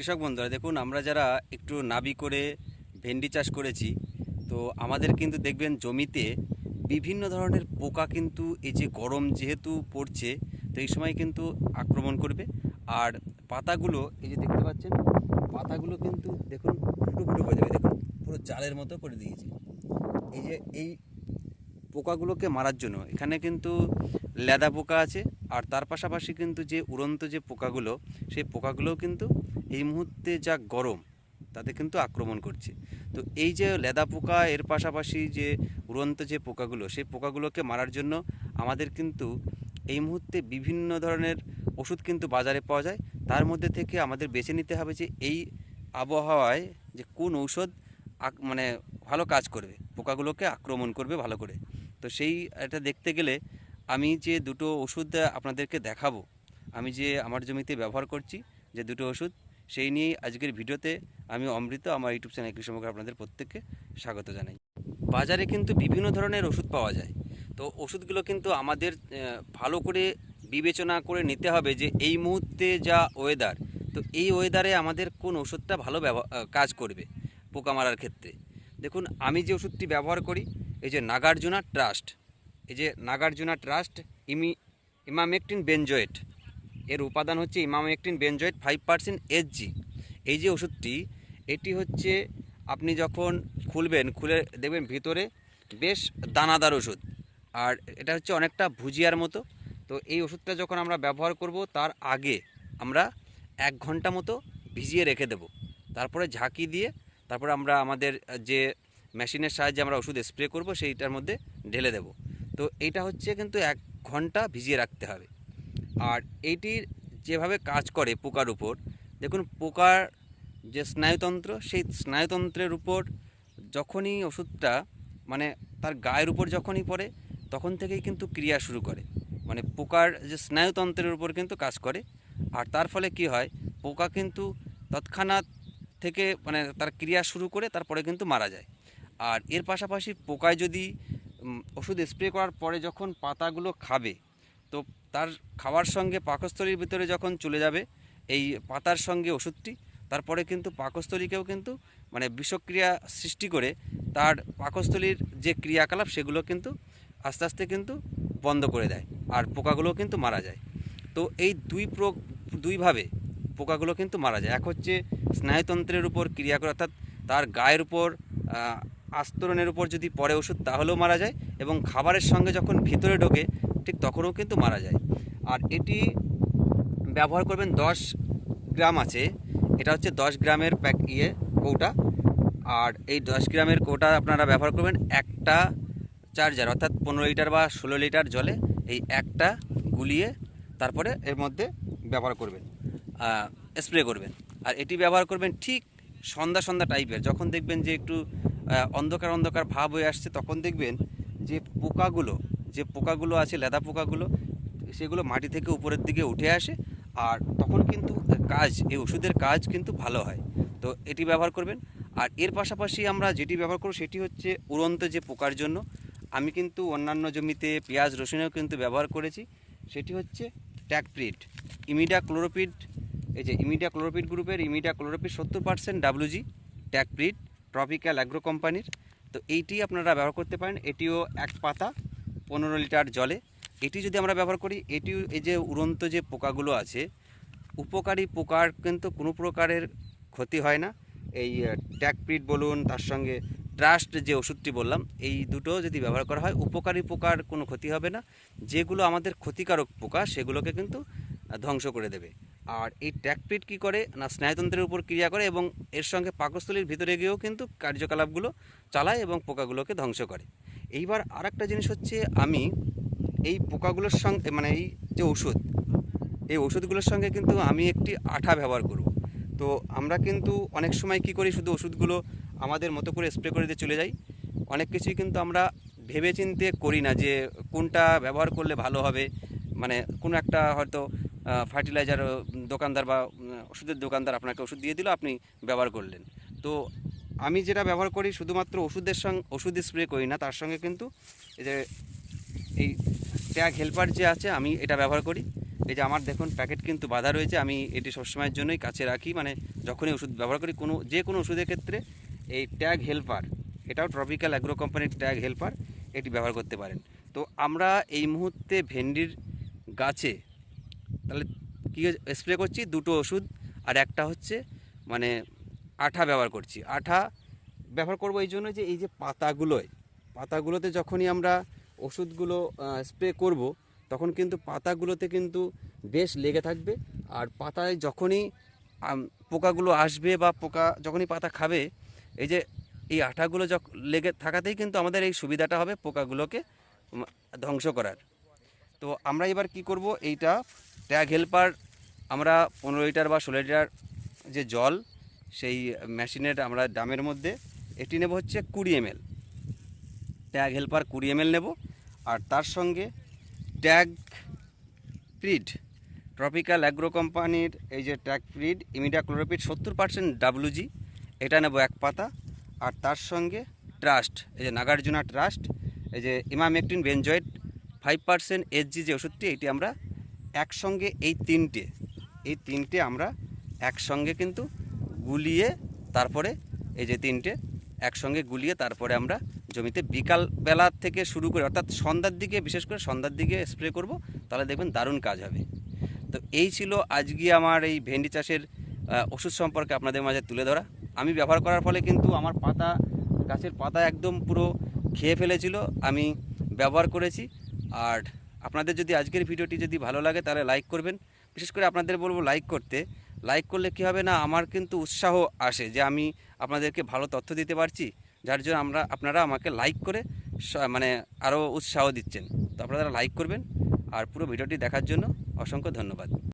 কৃষক বন্ধুরা, দেখুন, আমরা যারা একটু নাবি করে ভেন্ডি চাষ করেছি, তো আমাদের কিন্তু দেখবেন জমিতে বিভিন্ন ধরনের পোকা কিন্তু এই যে গরম যেহেতু পড়ছে, তো এই সময় কিন্তু আক্রমণ করবে। আর পাতাগুলো, এই যে দেখতে পাচ্ছেন, পাতাগুলো কিন্তু দেখুন, ফুটো ফুটো করে দেবে দেখুন, পুরো জালের মতো করে দিয়েছে। এই যে এই পোকাগুলোকে মারার জন্য। এখানে কিন্তু লেদা পোকা আছে, আর তার পাশাপাশি কিন্তু যে উড়ন্ত যে পোকাগুলো, সেই পোকাগুলোও কিন্তু এই মুহূর্তে যা গরম, তাতে কিন্তু আক্রমণ করছে। তো এই যে লেদা পোকা, এর পাশাপাশি যে উড়ন্ত যে পোকাগুলো, সেই পোকাগুলোকে মারার জন্য আমাদের কিন্তু এই মুহূর্তে বিভিন্ন ধরনের ওষুধ কিন্তু বাজারে পাওয়া যায়। তার মধ্যে থেকে আমাদের বেছে নিতে হবে যে এই আবহাওয়ায় যে কোন ঔষধ মানে ভালো কাজ করবে, পোকাগুলোকে আক্রমণ করবে ভালো করে। তো সেই, এটা দেখতে গেলে আমি যে দুটো ওষুধ আপনাদেরকে দেখাবো, আমি যে আমার জমিতে ব্যবহার করছি যে দুটো ওষুধ, সেই নিয়েই আজকের ভিডিওতে আমি অমৃত, আমার ইউটিউব চ্যানেল কৃষক আপনাদের প্রত্যেককে স্বাগত জানাই। বাজারে কিন্তু বিভিন্ন ধরনের ওষুধ পাওয়া যায়। তো ওষুধগুলো কিন্তু আমাদের ভালো করে বিবেচনা করে নিতে হবে যে এই মুহূর্তে যা ওয়েদার তো এই ওয়েদারে আমাদের কোন ওষুধটা ভালো কাজ করবে পোকা মারার ক্ষেত্রে। দেখুন, আমি যে ওষুধটি ব্যবহার করি এই যে নাগার্জুনা ট্রাস্ট, এই যে নাগার্জুনা ট্রাস্ট ইমি ইমামেকটিন বেনজয়েট। এর উপাদান হচ্ছে emamectin benzoate five percent SG এই যে ওষুধটি, এটি হচ্ছে আপনি যখন খুলবেন, খুলে দেখবেন ভিতরে বেশ দানাদার ওষুধ। আর এটা হচ্ছে অনেকটা ভুজিয়ার মতো। তো এই ওষুধটা যখন আমরা ব্যবহার করব, তার আগে আমরা এক ঘণ্টা মতো ভিজিয়ে রেখে দেব। তারপরে ঝাঁকি দিয়ে, তারপরে আমরা আমাদের যে মেশিনের সাহায্যে আমরা ওষুধ স্প্রে করব, সেইটার মধ্যে ঢেলে দেব। তো এইটা হচ্ছে কিন্তু এক ঘণ্টা ভিজিয়ে রাখতে হবে। আর এইটির যেভাবে কাজ করে পোকার উপর, দেখুন পোকার যে স্নায়ুতন্ত্র, সেই স্নায়ুতন্ত্রের উপর যখনই ওষুধটা মানে তার গায়ের উপর যখনই পড়ে, তখন থেকেই কিন্তু ক্রিয়া শুরু করে। মানে পোকার যে স্নায়ুতন্ত্রের উপর কিন্তু কাজ করে। আর তার ফলে কি হয়, পোকা কিন্তু তৎক্ষণাৎ থেকে মানে তার ক্রিয়া শুরু করে, তারপরে কিন্তু মারা যায়। আর এর পাশাপাশি পোকায় যদি ওষুধ স্প্রে করার পরে যখন পাতাগুলো খাবে, তো তার খাওয়ার সঙ্গে পাকস্থলীর ভিতরে যখন চলে যাবে, এই পাতার সঙ্গে ওষুধটি, তারপরে কিন্তু পাকস্থলীকেও কিন্তু মানে বিষক্রিয়া সৃষ্টি করে তার পাকস্থলীর যে ক্রিয়াকলাপ সেগুলো কিন্তু আস্তে আস্তে কিন্তু বন্ধ করে দেয় আর পোকাগুলো কিন্তু মারা যায়। তো এই দুই প্র, দুইভাবে পোকাগুলো কিন্তু মারা যায়। এক হচ্ছে স্নায়ুতন্ত্রের উপর ক্রিয়া করে, অর্থাৎ তার গায়ের উপর আস্তরণের উপর যদি পরে ওষুধ, তাহলেও মারা যায় এবং খাবারের সঙ্গে যখন ভিতরে ঢোকে, ঠিক তখনও কিন্তু মারা যায়। আর এটি ব্যবহার করবেন দশ গ্রাম আছে, এটা হচ্ছে দশ গ্রামের প্যাক ইয়ে কৌটা। আর এই দশ গ্রামের কৌটা আপনারা ব্যবহার করবেন একটা চার্জার, অর্থাৎ পনেরো লিটার বা ষোলো লিটার জলে এই একটা গুলিয়ে তারপরে এর মধ্যে ব্যবহার করবেন স্প্রে করবেন। আর এটি ব্যবহার করবেন ঠিক সন্ধ্যা সন্ধ্যা টাইপের যখন দেখবেন যে একটু অন্ধকার অন্ধকার ভাব হয়ে আসছে, তখন দেখবেন যে পোকাগুলো যে পোকাগুলো আছে, লেদা পোকাগুলো, সেগুলো মাটি থেকে উপরের দিকে উঠে আসে আর তখন কিন্তু কাজ, এই ওষুধের কাজ কিন্তু ভালো হয়। তো এটি ব্যবহার করবেন। আর এর পাশাপাশি আমরা যেটি ব্যবহার করব সেটি হচ্ছে উড়ন্ত যে পোকার জন্য। আমি কিন্তু অন্যান্য জমিতে পেঁয়াজ, রসুনেও কিন্তু ব্যবহার করেছি। সেটি হচ্ছে ট্যাকপ্রিড, ইমিডা ক্লোরোপিড এই যে ইমিডিয়া ক্লোরোপিড গ্রুপের ইমিডিয়া ক্লোরোপিড সত্তর পার্সেন্ট ডাব্লুজি ট্যাকপ্রিড। ট্রপিক্যাল অ্যাগ্রো কোম্পানির তো এইটি আপনারা ব্যবহার করতে পারেন। এটিও এক পাতা, পনেরো লিটার জলে। এটি যদি আমরা ব্যবহার করি, এটিও এই যে উড়ন্ত যে পোকাগুলো আছে, উপকারী পোকার কিন্তু কোনো প্রকারের ক্ষতি হয় না। এই ট্যাকপ্রিড বলুন, তার সঙ্গে ট্রাস্ট যে ওষুধটি বললাম, এই দুটো যদি ব্যবহার করা হয়, উপকারী পোকার কোনো ক্ষতি হবে না। যেগুলো আমাদের ক্ষতিকারক পোকা, সেগুলোকে কিন্তু ধ্বংস করে দেবে। আর এই ট্যাকপ্রিড কী করে না স্নায়ুতন্ত্রের উপর ক্রিয়া করে এবং এর সঙ্গে পাকস্থলীর ভিতরে গিয়েও কিন্তু কার্যকলাপগুলো চালায় এবং পোকাগুলোকে ধ্বংস করে। এইবার আরেকটা জিনিস হচ্ছে আমি এই পোকাগুলোর সঙ্গে মানে এই যে ওষুধ, এই ওষুধগুলোর সঙ্গে কিন্তু আমি একটি আঠা ব্যবহার করব। তো আমরা কিন্তু অনেক সময় কি করি, শুধু ওষুধগুলো আমাদের মতো করে স্প্রে করে দিয়ে চলে যাই। অনেক কিছুই কিন্তু আমরা ভেবে চিনতে করি না যে কোনটা ব্যবহার করলে ভালো হবে। মানে কোনো একটা হয়তো ফার্টিলাইজার দোকানদার বা ওষুধের দোকানদার আপনাকে ওষুধ দিয়ে দিল, আপনি ব্যবহার করলেন। তো আমি যেটা ব্যবহার করি শুধুমাত্র ওষুধের সঙ্গে ওষুধ স্প্রে করি না, তার সঙ্গে কিন্তু এই যে, এই ট্যাগ হেল্পার যে আছে, আমি এটা ব্যবহার করি। এই যে আমার দেখুন প্যাকেট কিন্তু বাধা রয়েছে, আমি এটি সবসময়ের জন্যই কাছে রাখি মানে যখনই ওষুধ ব্যবহার করি, কোনো, যে কোনো ওষুধের ক্ষেত্রে এই ট্যাগ হেল্পার এটাও ট্রপিক্যাল অ্যাগ্রো কোম্পানির ট্যাগ হেল্পার এটি ব্যবহার করতে পারেন। তো আমরা এই মুহূর্তে ভেন্ডির গাছে তাহলে কী স্প্রে করছি, দুটো ওষুধ আর একটা হচ্ছে মানে আঠা ব্যবহার করছি। আঠা ব্যবহার করব এই জন্য যে এই যে পাতাগুলোয়, পাতাগুলোতে যখনই আমরা ওষুধগুলো স্প্রে করব, তখন কিন্তু পাতাগুলোতে কিন্তু বেশ লেগে থাকবে। আর পাতায় যখনই পোকাগুলো আসবে বা পোকা যখনই পাতা খাবে, এই যে এই আঠাগুলো যখন লেগে থাকাতেই কিন্তু আমাদের এই সুবিধাটা হবে পোকাগুলোকে ধ্বংস করার। তো আমরা এবার কি করব, এইটা ট্যাগ হেল্পার, আমরা পনেরো লিটার বা ষোলো লিটার যে জল, সেই মেশিনের আমরা ডামের মধ্যে, এটি নেব হচ্ছে কুড়ি এমএল। ট্যাগ হেল্পার কুড়ি এমএল নেব, আর তার সঙ্গে ট্যাগ প্রিড ট্রপিক্যাল অ্যাগ্রো কোম্পানির এই যে ট্যাগ প্রিড ইমিডা ক্লোরোপিড সত্তর পার্সেন্ট ডাব্লুজি এটা নেব এক পাতা। আর তার সঙ্গে ট্রাস্ট, এই যে নাগার্জুনা ট্রাস্ট, এই যে emamectin benzoate, five percent HG যে ওষুধটি, এটি আমরা একসঙ্গে এই তিনটে এই তিনটে আমরা একসঙ্গে কিন্তু গুলিয়ে তারপরে এই যে তিনটে একসঙ্গে গুলিয়ে তারপরে আমরা জমিতে বিকাল বেলা থেকে শুরু করে, অর্থাৎ সন্ধ্যার দিকে, বিশেষ করে সন্ধ্যার দিকে স্প্রে করব, তাহলে দেখবেন দারুণ কাজ হবে। তো এই ছিল আজকে আমার এই ভেন্ডি চাষের ওষুধ সম্পর্কে আপনাদের মাঝে তুলে ধরা। আমি ব্যবহার করার ফলে কিন্তু আমার পাতা, গাছের পাতা একদম পুরো খেয়ে ফেলেছিল, আমি ব্যবহার করেছি। আর আপনাদের যদি আজকের ভিডিওটি যদি ভালো লাগে, তাহলে লাইক করবেন। বিশেষ করে আপনাদের বলব লাইক করতে। লাইক করলে কী হবে না, আমার কিন্তু উৎসাহ আসে যে আমি আপনাদেরকে ভালো তথ্য দিতে পারছি, যার জন্য আমরা, আপনারা আমাকে লাইক করে মানে আরও উৎসাহ দিচ্ছেন। তো আপনারা লাইক করবেন, আর পুরো ভিডিওটি দেখার জন্য অসংখ্য ধন্যবাদ।